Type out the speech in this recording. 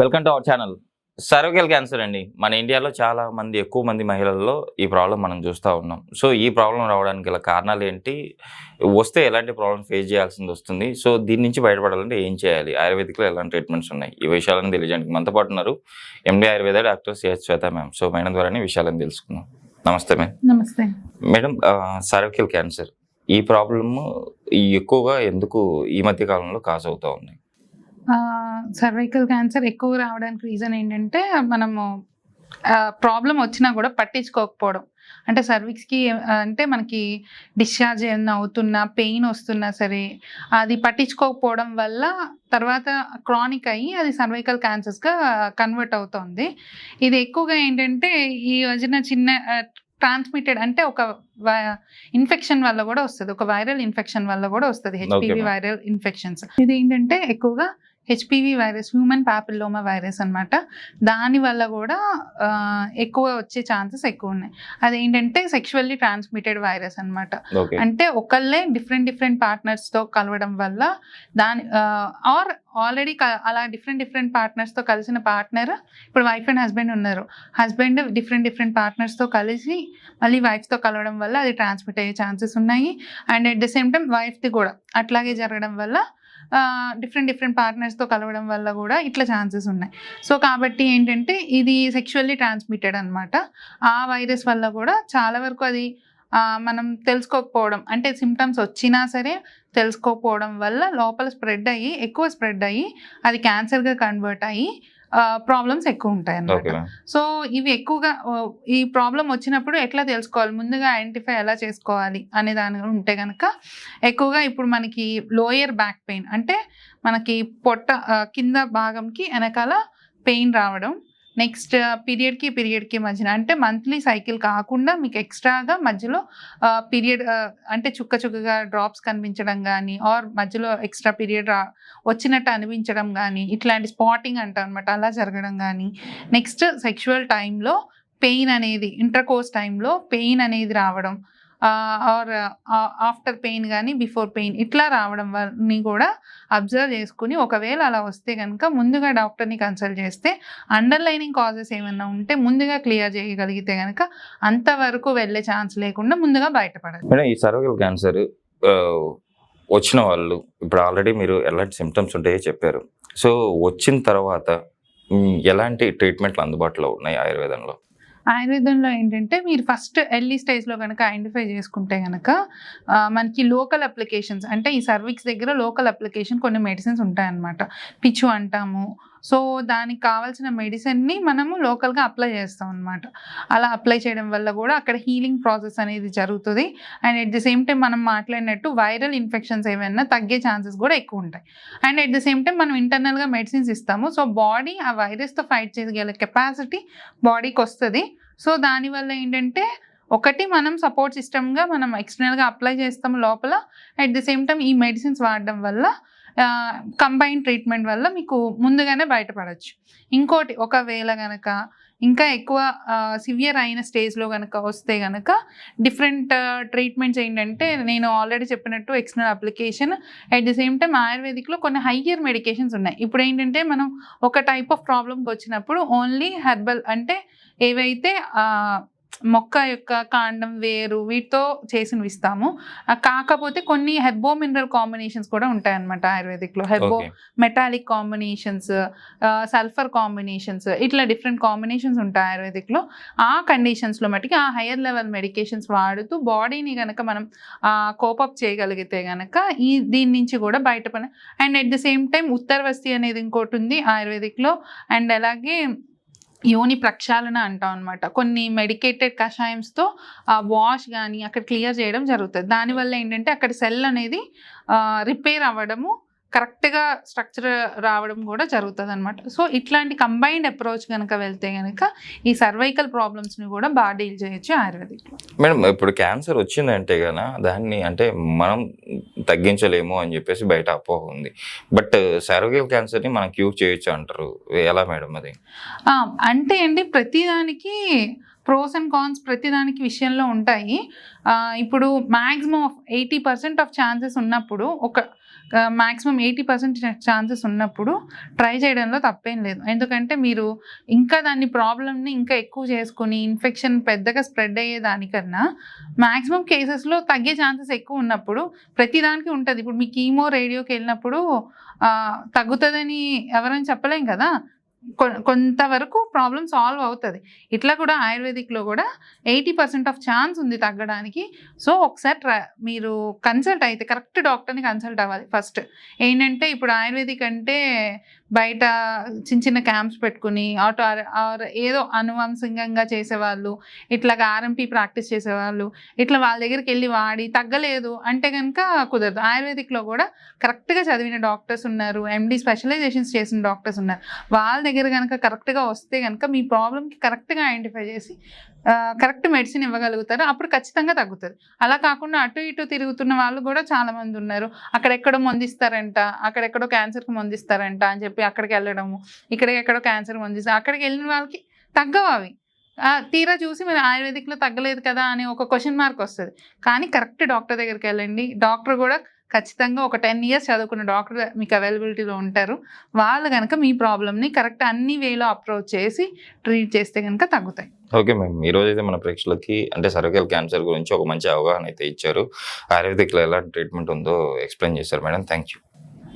Welcome to our channel cervical cancer అండి. మన ఇండియాలో చాలా మంది ఎక్కువ మంది మహిళల్లో ఈ ప్రాబ్లం మనం చూస్తూ ఉన్నాం. సో ఈ ప్రాబ్లం రావడానికి గల కారణాలు ఏంటి? వస్తే ఎలాంటి ప్రాబ్లం ఫేస్ చేయాల్సింది వస్తుంది. సో దీని నుంచి బయటపడాలంటే ఏం చేయాలి? ఆయుర్వేదిక్లో ఎలాంటి ట్రీట్మెంట్స్ ఉన్నాయి? ఈ విషయాలను తెలియజేయడానికి మనతో పాటు ఉన్నారు MD Ayurveda doctor CH Swetha ma'am so madam ద్వారానే విషయాలను తెలుసుకుందాం. నమస్తే మ్యామ్ నమస్తే. మేడం సర్వికల్ క్యాన్సర్ ఈ ప్రాబ్లమ్ ఎక్కువగా ఎందుకు ఈ మధ్య కాలంలో కాజ్ అవుతా ఉంది? సర్వైకల్ క్యాన్సర్ ఎక్కువ రావడానికి రీజన్ ఏంటంటే మనము ప్రాబ్లం వచ్చినా కూడా పట్టించుకోకపోవడం. అంటే సర్వీక్స్కి అంటే మనకి డిశ్చార్జ్ ఏమైనా అవుతున్నా పెయిన్ వస్తున్నా సరే అది పట్టించుకోకపోవడం వల్ల తర్వాత క్రానిక్ అయ్యి అది సర్వైకల్ క్యాన్సర్స్గా కన్వర్ట్ అవుతుంది. ఇది ఎక్కువగా ఏంటంటే ఈ వచ్చిన చిన్న ట్రాన్స్మిటెడ్ అంటే ఒక ఇన్ఫెక్షన్ వల్ల కూడా వస్తుంది. ఒక వైరల్ ఇన్ఫెక్షన్ వల్ల కూడా వస్తుంది. హెచ్పివి. వైరల్ ఇన్ఫెక్షన్స్ ఇది ఏంటంటే ఎక్కువగా HPV virus human papilloma virus అన్నమాట. దాని వల్ల కూడా ఎక్కువ వచ్చే ఛాన్సెస్ ఎక్కువ ఉన్నాయి. అదేంటంటే సెక్షువల్లీ ట్రాన్స్మిటెడ్ వైరస్ అన్నమాట. ఓకే అంటే ఒకళ్ళే డిఫరెంట్ డిఫరెంట్ పార్ట్నర్స్తో కలవడం వల్ల దాని ఆర్ ఆల్రెడీ అలా డిఫరెంట్ డిఫరెంట్ పార్ట్నర్స్తో కలిసిన పార్ట్నర్ ఇప్పుడు వైఫ్ అండ్ హస్బెండ్ ఉన్నారు. హస్బెండ్ డిఫరెంట్ డిఫరెంట్ పార్ట్నర్స్తో కలిసి మళ్ళీ వైఫ్తో కలవడం వల్ల అది ట్రాన్స్మిట్ అయ్యే ఛాన్సెస్ ఉన్నాయి. And at the same time వైఫ్ది కూడా అట్లాగే జరగడం వల్ల డిఫరెంట్ డిఫరెంట్ పార్ట్నర్స్తో కలవడం వల్ల కూడా ఇట్లా ఛాన్సెస్ ఉన్నాయి. సో కాబట్టి ఏంటంటే ఇది సెక్షువల్లీ ట్రాన్స్మిటెడ్ అనమాట ఆ వైరస్ వల్ల కూడా చాలా వరకు అది మనం తెలుసుకోకపోవడం అంటే సిమ్టమ్స్ వచ్చినా సరే తెలుసుకోకపోవడం వల్ల లోపల స్ప్రెడ్ అయ్యి ఎక్కువ స్ప్రెడ్ అయ్యి అది క్యాన్సర్గా కన్వర్ట్ అయ్యి ప్రాబ్లమ్స్ ఎక్కువ ఉంటాయి అన్నమాట. సో ఇవి ఎక్కువగా ఈ ప్రాబ్లం వచ్చినప్పుడు ఎట్లా తెలుసుకోవాలి? ముందుగా ఐడెంటిఫై ఎలా చేసుకోవాలి? అనే దాని ఉంటే కనుక ఎక్కువగా ఇప్పుడు మనకి లోయర్ బ్యాక్ పెయిన్ అంటే మనకి పొట్ట కింద భాగంకి వెనకాల పెయిన్ రావడం నెక్స్ట్ పీరియడ్కి పీరియడ్కి మధ్యన అంటే మంత్లీ సైకిల్ కాకుండా మీకు ఎక్స్ట్రాగా మధ్యలో పీరియడ్ అంటే చుక్క చుక్కగా డ్రాప్స్ కనిపించడం కానీ ఆర్ మధ్యలో ఎక్స్ట్రా పీరియడ్ రా వచ్చినట్టు అనిపించడం కానీ ఇట్లాంటి స్పాటింగ్ అంటారు అనమాట అలా జరగడం కానీ నెక్స్ట్ సెక్షువల్ టైంలో పెయిన్ అనేది ఇంటర్కోర్స్ టైంలో పెయిన్ అనేది రావడం ఆర్ ఆఫ్టర్ పెయిన్ కానీ బిఫోర్ పెయిన్ ఇట్లా రావడం వారిని కూడా అబ్జర్వ్ చేసుకుని ఒకవేళ అలా వస్తే కనుక ముందుగా డాక్టర్ని కన్సల్ట్ చేస్తే అండర్లైనింగ్ కాజెస్ ఏమైనా ఉంటే ముందుగా క్లియర్ చేయగలిగితే కనుక అంతవరకు వెళ్ళే ఛాన్స్ లేకుండా ముందుగా బయటపడదు మేడం ఈ సర్వైకల్ క్యాన్సర్ వచ్చిన వాళ్ళు ఇప్పుడు ఆల్రెడీ మీరు ఎలాంటి సిమ్టమ్స్ ఉంటాయో చెప్పారు. సో వచ్చిన తర్వాత ఎలాంటి ట్రీట్మెంట్లు అందుబాటులో ఉన్నాయి ఆయుర్వేదంలో? ఆయుర్వేదంలో ఏంటంటే మీరు ఫస్ట్ ఎర్లీ స్టేజ్లో కనుక ఐడెంటిఫై చేసుకుంటే కనుక మనకి లోకల్ అప్లికేషన్స్ అంటే ఈ సర్వీస్ దగ్గర లోకల్ అప్లికేషన్ కొన్ని మెడిసిన్స్ ఉంటాయన్నమాట. పిచ్చు అంటాము సో దానికి కావాల్సిన మెడిసిన్ని మనము లోకల్గా అప్లై చేస్తాం అనమాట అలా అప్లై చేయడం వల్ల కూడా అక్కడ హీలింగ్ ప్రాసెస్ అనేది జరుగుతుంది. And at the same time మనం మాట్లాడినట్టు వైరల్ ఇన్ఫెక్షన్స్ ఏమైనా తగ్గే ఛాన్సెస్ కూడా ఎక్కువ ఉంటాయి. And at the same time మనం ఇంటర్నల్గా మెడిసిన్స్ ఇస్తాము. సో బాడీ ఆ వైరస్తో ఫైట్ చేయగల కెపాసిటీ బాడీకి వస్తుంది. సో దానివల్ల ఏంటంటే ఒకటి మనం సపోర్ట్ సిస్టమ్గా మనం ఎక్స్టర్నల్గా అప్లై చేస్తాం లోపల. అట్ ది సేమ్ టైం ఈ మెడిసిన్స్ వాడడం వల్ల కంబైన్ ట్రీట్మెంట్ వల్ల మీకు ముందుగానే బయటపడవచ్చు ఇంకోటి ఒకవేళ కనుక ఇంకా ఎక్కువ సివియర్ అయిన స్టేజ్లో కనుక వస్తే కనుక డిఫరెంట్ ట్రీట్మెంట్స్ ఏంటంటే నేను ఆల్రెడీ చెప్పినట్టు external application at the same time ఆయుర్వేదిక్లో కొన్ని హయ్యర్ మెడికేషన్స్ ఉన్నాయి. ఇప్పుడు ఏంటంటే మనం ఒక టైప్ ఆఫ్ ప్రాబ్లమ్కి వచ్చినప్పుడు ఓన్లీ హెర్బల్ అంటే ఏవైతే మొక్క యొక్క కాండం వేరు వీటితో చేసినవి ఇస్తాము. కాకపోతే కొన్ని హెర్బో మినరల్ కాంబినేషన్స్ కూడా ఉంటాయన్నమాట ఆయుర్వేదిక్లో. Herbo metallic combinations sulphur combinations ఇట్లా డిఫరెంట్ కాంబినేషన్స్ ఉంటాయి ఆయుర్వేదిక్లో. ఆ కండిషన్స్లో మటుకి ఆ హయ్యర్ లెవెల్ మెడికేషన్స్ వాడుతూ బాడీని కనుక మనం కోపప్ చేయగలిగితే కనుక ఈ దీని నుంచి కూడా బయటపడ and at the same time ఉత్తరవస్తి అనేది ఇంకోటి ఉంది ఆయుర్వేదిక్లో. అండ్ అలాగే యోని ప్రక్షాళన అంటాం అనమాట కొన్ని మెడికేటెడ్ కషాయంస్తో వాష్ కానీ అక్కడ క్లియర్ చేయడం జరుగుతుంది. దానివల్ల ఏంటంటే అక్కడ సెల్ అనేది రిపేర్ అవ్వడము కరెక్ట్గా స్ట్రక్చర్ రావడం కూడా జరుగుతుంది అనమాట సో ఇట్లాంటి కంబైన్డ్ అప్రోచ్ కనుక వెళ్తే కనుక ఈ సర్వైకల్ ప్రాబ్లమ్స్ని కూడా బాగా డీల్ చేయొచ్చు ఆయుర్వేదిక్. మేడం ఇప్పుడు క్యాన్సర్ వచ్చిందంటే గన దాన్ని అంటే మనం తగ్గించలేము అని చెప్పేసి బయట అపోహ ఉంది. బట్ సర్వైకల్ క్యాన్సర్ని మనం క్యూర్ చేయొచ్చు అంటారు. ఎలా మేడం అది? అంటే అండి ప్రతిదానికి ప్రోస్ అండ్ కాన్స్ ప్రతిదానికి విషయంలో ఉంటాయి. ఇప్పుడు maximum of eighty percent of chances ఉన్నప్పుడు ఒక మ్యాక్సిమం ఎయిటీ పర్సెంట్ ఛాన్సెస్ ఉన్నప్పుడు ట్రై చేయడంలో తప్పేం లేదు. ఎందుకంటే మీరు ఇంకా దాన్ని ప్రాబ్లమ్ని ఇంకా ఎక్కువ చేసుకుని ఇన్ఫెక్షన్ పెద్దగా స్ప్రెడ్ అయ్యే దానికన్నా మ్యాక్సిమం కేసెస్లో తగ్గే ఛాన్సెస్ ఎక్కువ ఉన్నప్పుడు ప్రతిదానికి ఉంటుంది. ఇప్పుడు మీ కీమో రేడియోకి వెళ్ళినప్పుడు తగ్గుతుందని ఎవరైనా చెప్పలేం కదా? కొంతవరకు ప్రాబ్లం సాల్వ్ అవుతుంది. ఇట్లా కూడా ఆయుర్వేదిక్లో కూడా ఎయిటీ పర్సెంట్ ఆఫ్ ఛాన్స్ ఉంది తగ్గడానికి. సో ఒకసారి ట్రా మీరు కన్సల్ట్ అయితే కరెక్ట్ డాక్టర్ని కన్సల్ట్ అవ్వాలి ఫస్ట్. ఏంటంటే ఇప్పుడు ఆయుర్వేదిక్ అంటే బయట చిన్న చిన్న క్యాంప్స్ పెట్టుకుని ఆటో ఆర్ ఏదో అనువంశంగా చేసేవాళ్ళు ఇట్లాగా ఆర్ఎంపీ ప్రాక్టీస్ చేసేవాళ్ళు ఇట్లా వాళ్ళ దగ్గరికి వెళ్ళి వాడి తగ్గలేదు అంటే కనుక కుదరదు. ఆయుర్వేదిక్లో కూడా కరెక్ట్గా చదివిన డాక్టర్స్ ఉన్నారు ఎండి స్పెషలైజేషన్స్ చేసిన డాక్టర్స్ ఉన్నారు. వాళ్ళ దగ్గర దగ్గర కనుక కరెక్ట్గా వస్తే కనుక మీ ప్రాబ్లమ్కి కరెక్ట్గా ఐడెంటిఫై చేసి కరెక్ట్ మెడిసిన్ ఇవ్వగలుగుతారు. అప్పుడు ఖచ్చితంగా తగ్గుతుంది. అలా కాకుండా అటు ఇటు తిరుగుతున్న వాళ్ళు కూడా చాలామంది ఉన్నారు. అక్కడెక్కడో మందిస్తారంట అక్కడెక్కడో క్యాన్సర్కి మందిస్తారంట అని చెప్పి అక్కడికి వెళ్ళడము ఇక్కడెక్కడో క్యాన్సర్ మందిస్తారు అక్కడికి వెళ్ళిన వాళ్ళకి తగ్గవు అవి. తీరా చూసి మీరు ఆయుర్వేదిక్లో తగ్గలేదు కదా అని ఒక క్వశ్చన్ మార్క్ వస్తుంది. కానీ కరెక్ట్ డాక్టర్ దగ్గరికి వెళ్ళండి. డాక్టర్ కూడా ఖచ్చితంగా ఒక టెన్ ఇయర్స్ చదువుకున్న డాక్టర్ మీకు అవైలబిలిటీలో ఉంటారు. వాళ్ళు కనుక మీ ప్రాబ్లమ్ని కరెక్ట్ అన్ని వేలో అప్రోచ్ చేసి ట్రీట్ చేస్తే కనుక తగ్గుతాయి. Okay ma'am. ఈ అయితే మన ప్రేక్షకులకి అంటే సర్వికల్ క్యాన్సర్ గురించి ఒక మంచి అవగాహన అయితే ఇచ్చారు. ఆయుర్వేదిక్లో ఎలాంటి ట్రీట్మెంట్ ఉందో ఎక్స్ప్లెయిన్ చేశారు మేడం. Thank you